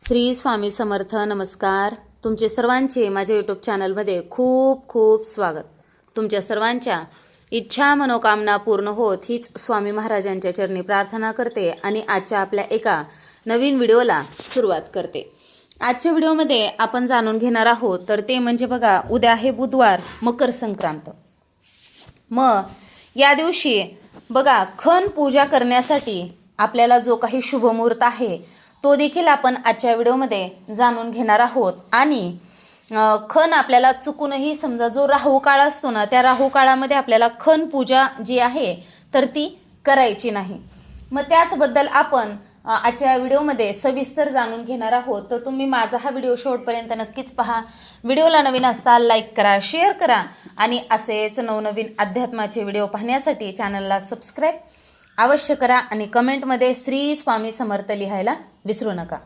श्री स्वामी समर्थ नमस्कार. तुमचे सर्वांचे माझ्या यूट्यूब चॅनलमध्ये खूप खूप स्वागत. तुमच्या सर्वांच्या इच्छा मनोकामना पूर्ण होत हीच स्वामी महाराजांच्या चरणी प्रार्थना करते आणि आजच्या आपल्या एका नवीन व्हिडिओला सुरुवात करते. आजच्या व्हिडिओमध्ये आपण जाणून घेणार आहोत तर ते म्हणजे बघा उद्या आहे बुधवार मकर संक्रांत. मग या दिवशी बघा खण पूजा करण्यासाठी आपल्याला जो काही शुभमुहूर्त आहे तो देखील आपण आजच्या व्हिडिओमध्ये जाणून घेणार आहोत. आणि खन खण आपल्याला चुकूनही समजा जो राहू काळ असतो ना त्या राहू काळामध्ये आपल्याला खण पूजा जी आहे तर ती करायची नाही. मग त्याचबद्दल आपण आजच्या व्हिडिओमध्ये सविस्तर जाणून घेणार आहोत. तर तुम्ही माझा हा व्हिडिओ शेवटपर्यंत नक्कीच पहा. व्हिडिओला नवीन असता लाईक करा शेअर करा. आणि असेच नवनवीन अध्यात्माचे व्हिडिओ पाहण्यासाठी चॅनलला सबस्क्राईब अवश्य करा आणि कमेंटमध्ये श्री स्वामी समर्थ लिहायला विसरू नका.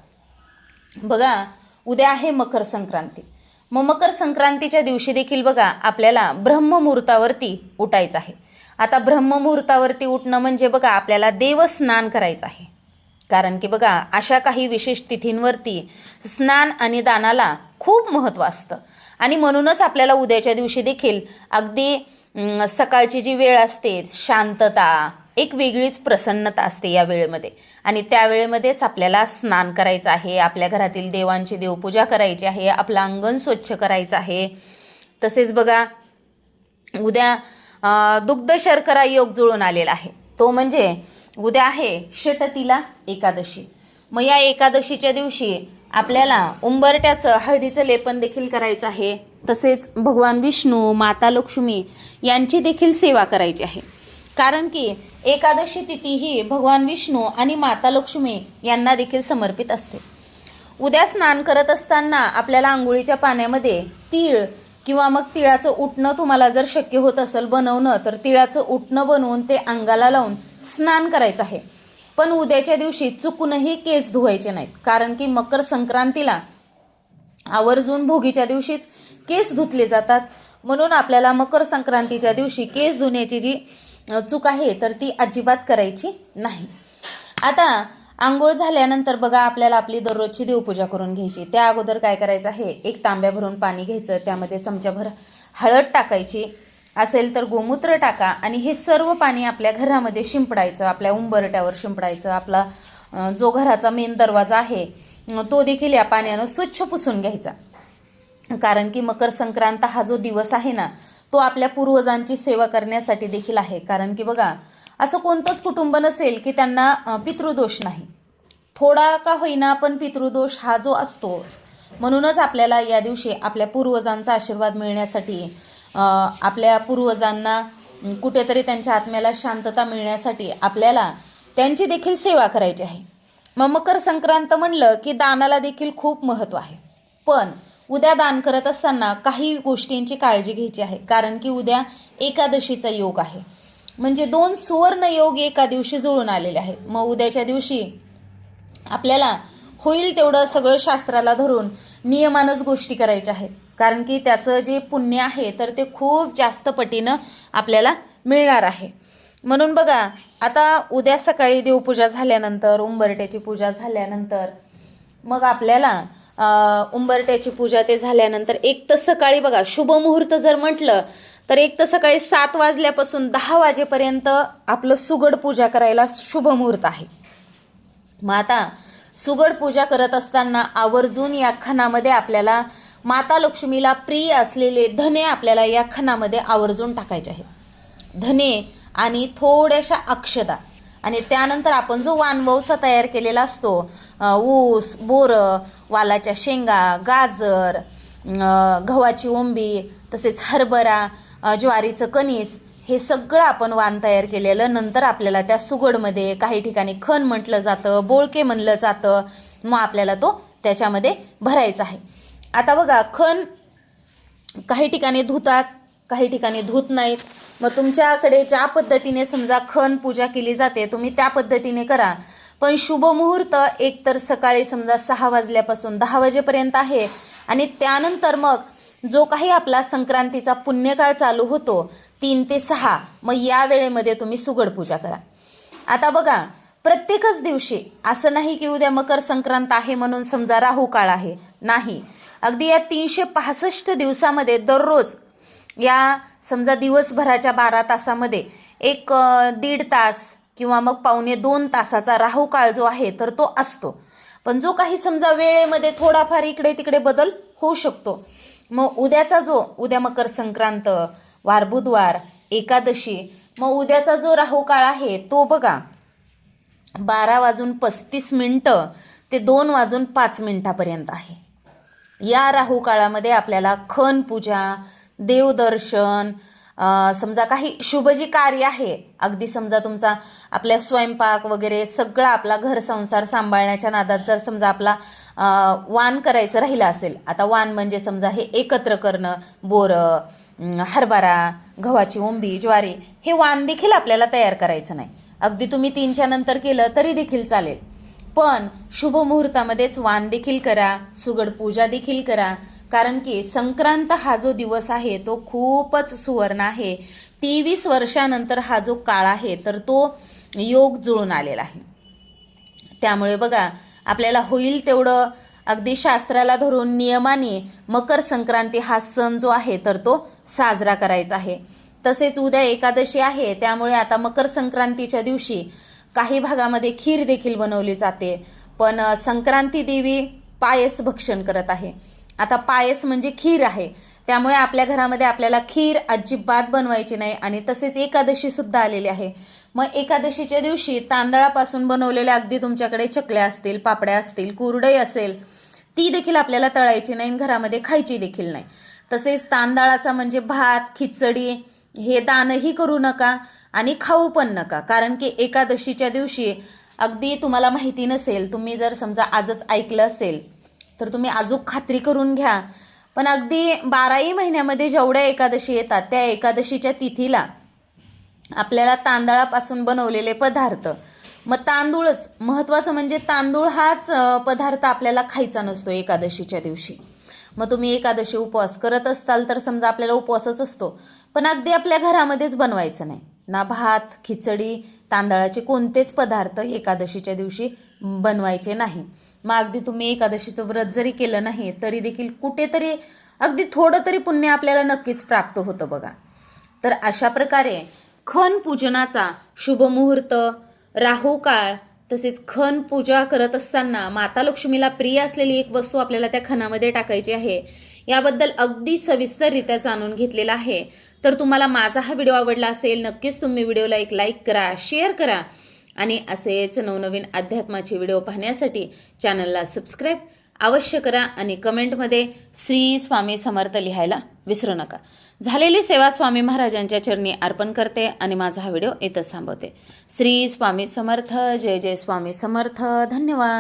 बघा उद्या आहे मकर संक्रांती. मग मकर संक्रांतीच्या दिवशी देखील बघा आपल्याला ब्रह्ममुहूर्तावरती उठायचं आहे. आता ब्रह्ममुहूर्तावरती उठणं म्हणजे बघा आपल्याला देवस्नान करायचं आहे. कारण की बघा अशा काही विशेष तिथींवरती स्नान आणि दानाला खूप महत्त्व असतं. आणि म्हणूनच आपल्याला उद्याच्या दिवशी देखील अगदी सकाळची जी वेळ असते शांतता एक वेगळीच प्रसन्नता असते या वेळेमध्ये. आणि त्या वेळेमध्येच आपल्याला स्नान करायचं आहे आपल्या घरातील देवांची देवपूजा करायची आहे आपलं अंगण स्वच्छ करायचं आहे. तसेच बघा उद्या दुग्ध शर्करा योग जुळून आलेला आहे. तो म्हणजे उद्या आहे षटतीला एकादशी. मग या एकादशीच्या दिवशी आपल्याला उंबरट्याचं हळदीचं लेपन देखील करायचं आहे. तसेच भगवान विष्णू माता लक्ष्मी यांची देखील सेवा करायची आहे. कारण की एकादशी तिथी ही भगवान विष्णू आणि माता लक्ष्मी यांना देखील समर्पित असते. उद्या स्नान करत असताना आपल्याला आंघोळीच्या पाण्यामध्ये तीळ किंवा मग तिळाचं उठणं तुम्हाला जर शक्य होत असेल बनवणं तर तिळाचं उठणं बनवून ते अंगाला लावून स्नान करायचं आहे. पण उद्याच्या दिवशी चुकूनही केस धुवायचे नाहीत कारण की मकर संक्रांतीला आवर्जून भोगीच्या दिवशीच केस धुतले जातात. म्हणून आपल्याला मकर संक्रांतीच्या दिवशी केस धुण्याची जी चूक आहे तर ती अजिबात करायची नाही. आता आंघोळ झाल्यानंतर बघा आपल्याला आपली दररोजची देवपूजा करून घ्यायची. त्या अगोदर काय करायचं आहे? एक तांब्या भरून पाणी घ्यायचं त्यामध्ये चमच्याभर हळद टाकायची. असेल तर गोमूत्र टाका आणि हे सर्व पाणी आपल्या घरामध्ये शिंपडायचं आपल्या उंबरट्यावर शिंपडायचं. आपला जो घराचा मेन दरवाजा आहे तो देखील या पाण्यानं स्वच्छ पुसून घ्यायचा. कारण की मकर संक्रांत हा जो दिवस आहे ना तो आपल्या पूर्वजांची सेवा करण्यासाठी देखील आहे. कारण की बघा असं कोणतंच कुटुंब नसेल की त्यांना पितृदोष नाही. थोडा का होईना पण पितृदोष हा जो असतोच. म्हणूनच आपल्याला या दिवशी आपल्या पूर्वजांचा आशीर्वाद मिळण्यासाठी आपल्या पूर्वजांना कुठेतरी त्यांच्या आत्म्याला शांतता मिळण्यासाठी आपल्याला त्यांची देखील सेवा करायची आहे. मग मकर संक्रांत म्हणलं की दानाला देखील खूप महत्त्व आहे. पण उद्या दान करत असताना काही गोष्टींची काळजी घ्यायची आहे. कारण की उद्या एकादशीचा योग आहे. म्हणजे दोन सुवर्ण योग एका दिवशी जुळून आलेले आहेत. मग उद्याच्या दिवशी आपल्याला होईल तेवढं सगळं शास्त्राला धरून नियमानच गोष्टी करायच्या आहेत. कारण की त्याचं जे पुण्य आहे तर ते खूप जास्त पटीनं आपल्याला मिळणार आहे. म्हणून बघा आता उद्या सकाळी देवपूजा झाल्यानंतर उंबरट्याची पूजा झाल्यानंतर मग आपल्याला उंबरट्याची पूजा ते झाल्यानंतर एक तर सकाळी बघा शुभ मुहूर्त जर म्हटलं तर एक तर सकाळी सात वाजल्यापासून दहा वाजेपर्यंत आपलं सुगड पूजा करायला शुभ मुहूर्त आहे. मग आता सुगड पूजा करत असताना आवर्जून या खणामध्ये आपल्याला माता लक्ष्मीला प्रिय असलेले धने आपल्याला या खणामध्ये आवर्जून टाकायचे आहेत. धने आणि थोड्याशा अक्षदा. आणि त्यानंतर आपण जो वानवसा तयार केलेला असतो ऊस बोरं वालाच्या शेंगा गाजर गव्हाची ओंबी तसेच हरभरा ज्वारीचं कणीस हे सगळं आपण वाण तयार केलेलं. नंतर आपल्याला त्या सुगडमध्ये काही ठिकाणी खण म्हटलं जातं बोळके म्हणलं जातं. मग आपल्याला तो त्याच्यामध्ये भरायचा आहे. आता बघा खण काही ठिकाणी धुतात काही ठिकाणी धुत नाहीत. मग तुमच्याकडे ज्या पद्धतीने समजा खण पूजा केली जाते तुम्ही त्या पद्धतीने करा. पण शुभ मुहूर्त एक तर सकाळी समजा सहा वाजल्यापासून दहा वाजेपर्यंत आहे. आणि त्यानंतर मग जो काही आपला संक्रांतीचा पुण्यकाळ चालू होतो तीन ते सहा मग या वेळेमध्ये तुम्ही सुगड पूजा करा. आता बघा प्रत्येकच दिवशी असं नाही की उद्या मकर संक्रांत आहे म्हणून समजा राहू काळ आहे. नाही. अगदी या तीनशे पासष्ट दिवसामध्ये दररोज या समजा दिवसभराच्या बारा तासामध्ये एक दीड तास किंवा मग पावणे दोन तासाचा राहू काळ जो आहे तर तो असतो. पण जो काही समजा वेळेमध्ये थोडाफार इकडे तिकडे बदल होऊ शकतो. मग उद्याचा जो उद्या मकर संक्रांत वार बुधवार एकादशी मग उद्याचा जो राहू काळ आहे तो बघा बारा वाजून पस्तीस मिनटं ते दोन वाजून पाच मिनटापर्यंत आहे. या राहू काळामध्ये आपल्याला खन पूजा देवदर्शन समजा काही शुभ जी कार्य आहे अगदी समजा तुमचा आपल्या स्वयंपाक वगैरे सगळा आपला घर संसार सांभाळण्याच्या नादात जर समजा आपला वान वाण करायचं राहिलं असेल आता वाण म्हणजे समजा हे एकत्र करणं बोरं हरभरा गव्हाची ओंबी ज्वारी हे वाण देखील आपल्याला तयार करायचं नाही. अगदी तुम्ही तीनच्या नंतर केलं तरी देखील चालेल. पण शुभ मुहूर्तामध्येच वाण देखील करा सुगड पूजा देखील करा कारण की संक्रांत हा जो दिवस आहे तो खूपच सुवर्ण आहे. तेवीस वर्षानंतर हा जो काळ आहे तर तो योग जुळून आलेला आहे. त्यामुळे बघा आपल्याला होईल तेवढं अगदी शास्त्राला धरून नियमाने मकर संक्रांती हा सण जो आहे तर तो साजरा करायचा आहे. तसेच उद्या एकादशी आहे त्यामुळे आता मकर संक्रांतीच्या दिवशी काही भागामध्ये खीर देखील बनवली जाते. पण संक्रांती देवी पायस भक्षण करत आहे. आता पायस म्हणजे खीर आहे. त्यामुळे आपल्या घरामध्ये आपल्याला खीर अजिबात बनवायची नाही आणि तसेच एकादशी सुद्धा आलेली आहे. मग एकादशीच्या दिवशी तांदळापासून बनवलेल्या अगदी तुमच्याकडे चकल्या असतील पापड्या असतील कुरडई असेल ती देखील आपल्याला तळायची नाही आणि घरामध्ये खायची देखील नाही. तसेच तांदळाचा म्हणजे भात खिचडी हे दानही करू नका आणि खाऊ पण नका. कारण की एकादशीच्या दिवशी अगदी तुम्हाला माहिती नसेल तुम्ही जर समजा आजच ऐकलं असेल तर तुम्ही अजून खात्री करून घ्या. पण अगदी बाराही महिन्यामध्ये जेवढ्या एकादशी येतात त्या एकादशीच्या तिथीला आपल्याला तांदळापासून बनवलेले पदार्थ. मग तांदूळच महत्त्वाचं म्हणजे तांदूळ हाच पदार्थ आपल्याला खायचा नसतो एकादशीच्या दिवशी. मग तुम्ही एकादशी उपवास करत असताल तर समजा आपल्याला उपवासच असतो. पण अगदी आपल्या घरामध्येच बनवायचं नाही. ना भात खिचडी तांदळाचे कोणतेच पदार्थ एकादशीच्या दिवशी बनवायचे नाही. मग अगदी तुम्ही एकादशीचं व्रत जरी केलं नाही तरी देखील कुठेतरी अगदी थोडं तरी पुण्य आपल्याला नक्कीच प्राप्त होतं बघा. तर अशा प्रकारे खण पूजनाचा शुभमुहूर्त राहू काळ तसेच खण पूजा करत असताना माता लक्ष्मीला प्रिय असलेली एक वस्तू आपल्याला त्या खणामध्ये टाकायची आहे. याबद्दल अगदी सविस्तररित्या जाणून घेतलेलं आहे. तर तुम्हाला माझा हा व्हिडिओ आवडला असेल नक्कीच तुम्ही व्हिडिओला एक लाईक करा शेअर करा. आणि असेच नवनवीन अध्यात्माचे व्हिडिओ पाहण्यासाठी चॅनलला सबस्क्राईब अवश्य करा आणि कमेंटमध्ये श्री स्वामी समर्थ लिहायला विसरू नका. झालेली सेवा स्वामी महाराजांच्या चरणी अर्पण करते आणि माझा हा व्हिडिओ इथंच थांबवते. श्री स्वामी समर्थ जय जय स्वामी समर्थ धन्यवाद.